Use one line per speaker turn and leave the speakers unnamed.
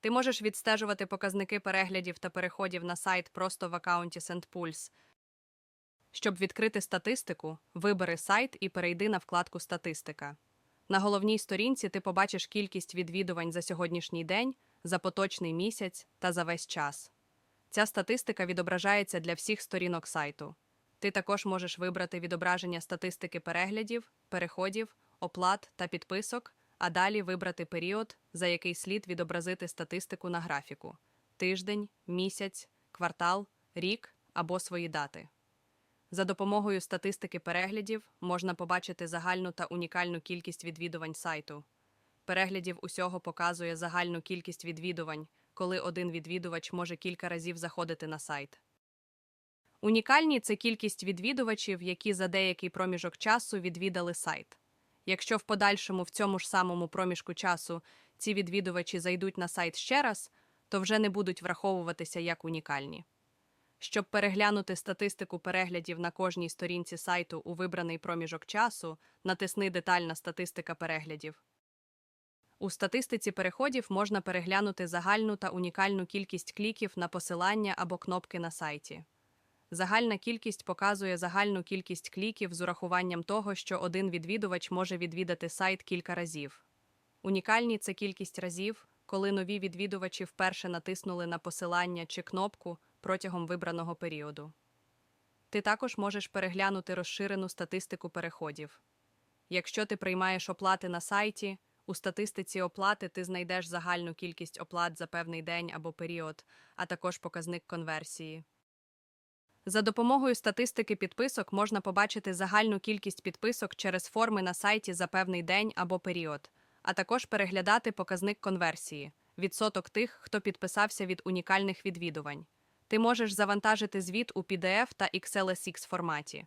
Ти можеш відстежувати показники переглядів та переходів на сайт просто в аккаунті SendPulse. Щоб відкрити статистику, вибери сайт і перейди на вкладку Статистика. На головній сторінці ти побачиш кількість відвідувань за сьогоднішній день, за поточний місяць та за весь час. Ця статистика відображається для всіх сторінок сайту. Ти також можеш вибрати відображення статистики переглядів, переходів, оплат та підписок, а далі вибрати період, за який слід відобразити статистику на графіку тиждень, місяць, квартал, рік або свої дати. За допомогою статистики переглядів можна побачити загальну та унікальну кількість відвідувань сайту. Переглядів усього показує загальну кількість відвідувань, коли один відвідувач може кілька разів заходити на сайт. Унікальні це кількість відвідувачів, які за деякий проміжок часу відвідали сайт. Якщо в подальшому в цьому ж самому проміжку часу ці відвідувачі зайдуть на сайт ще раз, то вже не будуть враховуватися як унікальні. Щоб переглянути статистику переглядів на кожній сторінці сайту у вибраний проміжок часу, натисни Детальна статистика переглядів. У статистиці переходів можна переглянути загальну та унікальну кількість кліків на посилання або кнопки на сайті. Загальна кількість показує загальну кількість кліків з урахуванням того, що один відвідувач може відвідати сайт кілька разів. Унікальні це кількість разів, коли нові відвідувачі вперше натиснули на посилання чи кнопку протягом вибраного періоду. Ти також можеш переглянути розширену статистику переходів. Якщо ти приймаєш оплати на сайті, у статистиці оплати ти знайдеш загальну кількість оплат за певний день або період, а також показник конверсії. За допомогою статистики підписок можна побачити загальну кількість підписок через форми на сайті за певний день або період, а також переглядати показник конверсії відсоток тих, хто підписався від унікальних відвідувань. Ти можеш завантажити звіт у PDF та XLSX форматі.